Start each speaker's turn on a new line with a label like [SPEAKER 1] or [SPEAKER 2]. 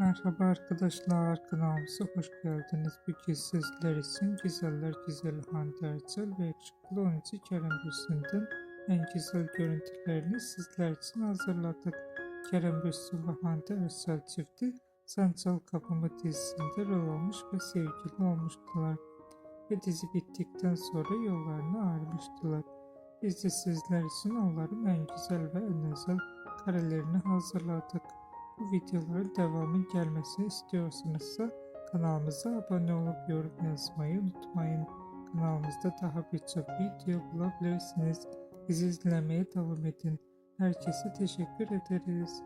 [SPEAKER 1] Merhaba arkadaşlar kanalımıza hoş geldiniz. Bugün sizler için güzeller güzel Hande Erçel ve yakışıklı oyuncu Kerem Bürsin'den en güzel görüntülerini sizler için hazırladık. Kerem Bürsin ve Hande Erçel çifti Sen Çal Kapımı dizisinde rol almış ve sevgili olmuştular. Ve dizi bittikten sonra yollarını ayrılmıştılar. Biz de sizler için onların en güzel ve en özel karelerini hazırladık. Bu videoların devamı gelmesini istiyorsanızsa kanalımıza abone olup yorum yazmayı unutmayın. Kanalımızda daha birçok video bulabilirsiniz. Bizi izlemeye devam edin. Herkese teşekkür ederiz.